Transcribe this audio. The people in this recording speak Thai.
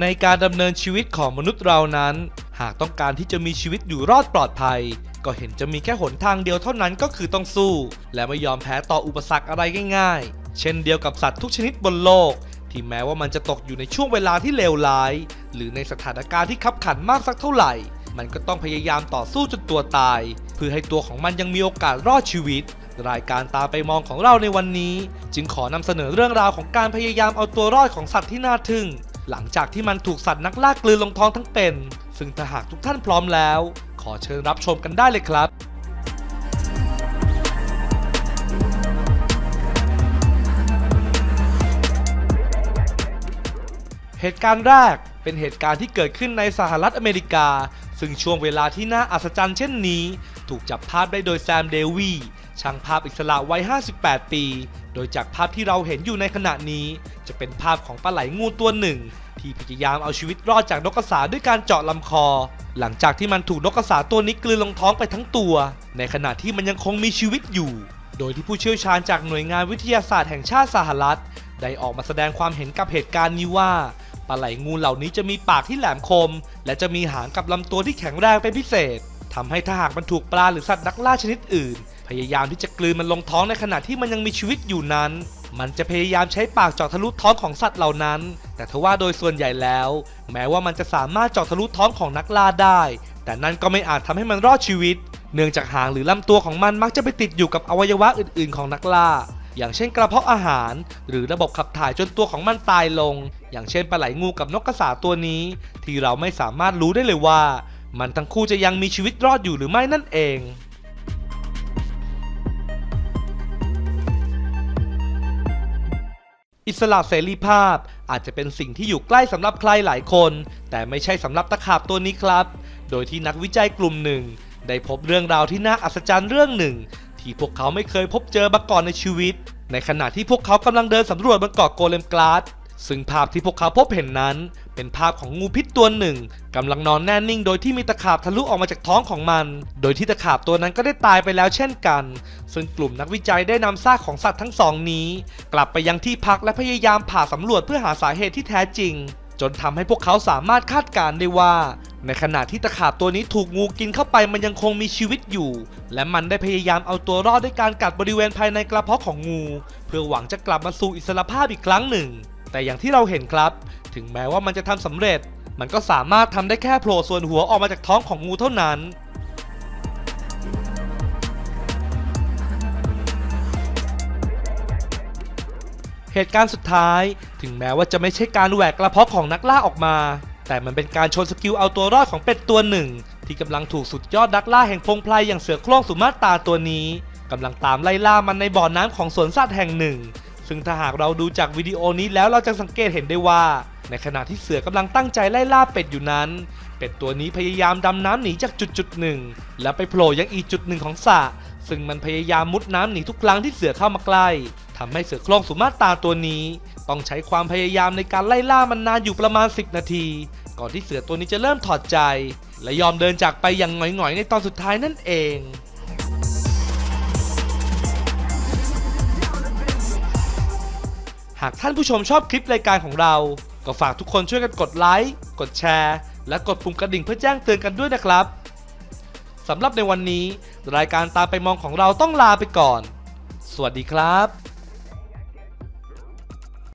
ในการดำเนินชีวิตของมนุษย์เรานั้น หากต้องการที่จะมีชีวิตอยู่รอดปลอดภัย ก็เห็นจะมีแค่หนทางเดียวเท่านั้นก็คือต้องสู้ และไม่ยอมแพ้ต่ออุปสรรคอะไรง่ายๆ เช่นเดียวกับสัตว์ทุกชนิดบนโลก ที่แม้ว่ามันจะตกอยู่ในช่วงเวลาที่เลวร้าย หรือในสถานการณ์ที่ขับขันมากสักเท่าไหร่ มันก็ต้องพยายามต่อสู้จนตัวตาย เพื่อให้ตัวของมันยังมีโอกาสรอดชีวิตรายการตามไปมองของเราในวันนี้ จึงขอนำเสนอเรื่องราวของการพยายามเอาตัวรอดของสัตว์ที่น่าทึ่ง หลังจากที่มันถูกสัตว์นักล่ากลืนลงท้องทั้งเป็น ซึ่งถ้าหากทุกท่านพร้อมแล้ว ขอเชิญรับชมกันได้เลยครับเหตุการณ์แรกเป็นเหตุการณ์ที่เกิดขึ้นในสหรัฐอเมริกา ซึ่งช่วงเวลาที่น่าอัศจรรย์เช่นนี้ ถูกจับภาพได้โดยแซมเดวี ช่างภาพอิสระวัย 58 ปี โดยจากภาพที่เราเห็นอยู่ในขณะนี้ จะเป็นภาพของปลาไหลงูตัวหนึ่ง ที่พยายามเอาชีวิตรอดจากนกกระสาด้วยการเจาะลำคอ หลังจากที่มันถูกนกกระสาตัวนี้กลืนลงท้องไปทั้งตัว ในขณะที่มันยังคงมีชีวิตอยู่ โดยที่ผู้เชี่ยวชาญจากหน่วยงานวิทยาศาสตร์แห่งชาติสหรัฐ ได้ออกมาแสดงความเห็นกับเหตุการณ์นี้ว่าปลาไหลงูเหล่านี้จะมีปากที่แหลมคม และจะมีหางกับลำตัวที่แข็งแรงเป็นพิเศษ ทำให้ถ้าหากมันถูกปลาหรือสัตว์นักล่าชนิดอื่น พยายามที่จะกลืนมันลงท้องในขณะที่มันยังมีชีวิตอยู่นั้น มันจะพยายามใช้ปากเจาะทะลุท้องของสัตว์เหล่านั้น แต่ทว่าโดยส่วนใหญ่แล้ว แม้ว่ามันจะสามารถเจาะทะลุท้องของนักล่าได้ แต่นั่นก็ไม่อาจทำให้มันรอดชีวิต เนื่องจากหางหรือลำตัวของมันมักจะไปติดอยู่กับอวัยวะอื่น ๆ ของนักล่าอย่างเช่นกระเพาะอาหาร หรือระบบขับถ่ายจนตัวของมันตายลง อย่างเช่นปลาไหลงูกับนกกระสาตัวนี้ ที่เราไม่สามารถรู้ได้เลยว่า มันทั้งคู่จะยังมีชีวิตรอดอยู่หรือไม่นั่นเองอิสระเสรีภาพอาจจะเป็นสิ่งที่อยู่ใกล้สำหรับใครหลายคน แต่ไม่ใช่สำหรับตะขาบตัวนี้ครับ โดยที่นักวิจัยกลุ่มหนึ่ง ได้พบเรื่องราวที่น่าอัศจรรย์เรื่องหนึ่ง ที่พวกเขาไม่เคยพบเจอมาก่อนในชีวิต ในขณะที่พวกเขากำลังเดินสำรวจบนเกาะโกเลมกลาส ซึ่งภาพที่พวกเขาพบเห็นนั้น เป็นภาพของงูพิษตัวหนึ่งกำลังนอนแน่นิ่ง โดยที่มีตะขาบทะลุออกมาจากท้องของมัน โดยที่ตะขาบตัวนั้นก็ได้ตายไปแล้วเช่นกัน ซึ่งกลุ่มนักวิจัยได้นำซากของสัตว์ทั้งสองนี้ กลับไปยังที่พักและพยายามผ่าสำรวจเพื่อหาสาเหตุที่แท้จริง จนทำให้พวกเขาสามารถคาดการณ์ได้ว่า ในขณะที่ตะขาบตัวนี้ถูกงูกินเข้าไปมันยังคงมีชีวิตอยู่ และมันได้พยายามเอาตัวรอดด้วยการกัดบริเวณภายในกระเพาะของงู เพื่อหวังจะกลับมาสู่อิสรภาพอีกครั้งหนึ่ง แต่อย่างที่เราเห็นครับ ถึงแม้ว่ามันจะทำสำเร็จ มันก็สามารถทำได้แค่โผล่ส่วนหัวออกมาจากท้องของงูเท่านั้น เหตุการณ์สุดท้าย ถึงแม้ว่าจะไม่ใช่การแหวกกระเพาะของนักล่าออกมา แต่มันเป็นการโชว์สกิลเอาตัวรอดของเป็ดตัวหนึ่ง ที่กำลังถูกสุดยอดนักล่าแห่งพงไพรอย่างเสือโคร่งสุมาตราตัวนี้กำลังตามไล่ล่ามันในบ่อน้ำของสวนสัตว์แห่งหนึ่ง ซึ่งถ้าหากเราดูจากวิดีโอนี้แล้วเราจะสังเกตเห็นได้ว่า ในขณะที่เสือกำลังตั้งใจไล่ล่าเป็ดอยู่นั้น เป็ดตัวนี้พยายามดำน้ำหนีจากจุดจุดหนึ่งแล้วไปโผล่ยังอีกจุดหนึ่งของสระซึ่งมันพยายามมุดน้ำหนีทุกครั้งที่เสือเข้ามาใกล้ทำให้เสือโคร่งสุมาตาตัวนี้ ต้องใช้ความพยายามในการไล่ล่ามันนานอยู่ประมาณ 10 นาที ก่อนที่เสือตัวนี้จะเริ่มถอดใจ และยอมเดินจากไปอย่างหงอยๆในตอนสุดท้ายนั่นเอง หากท่านผู้ชมชอบคลิปรายการของเรา ก็ฝากทุกคนช่วยกันกดไลค์ กดแชร์ และกดปุ่มกระดิ่งเพื่อแจ้งเตือนกันด้วยนะครับสำหรับในวันนี้ รายการตามไปมองของเราต้องลาไปก่อน สวัสดีครับ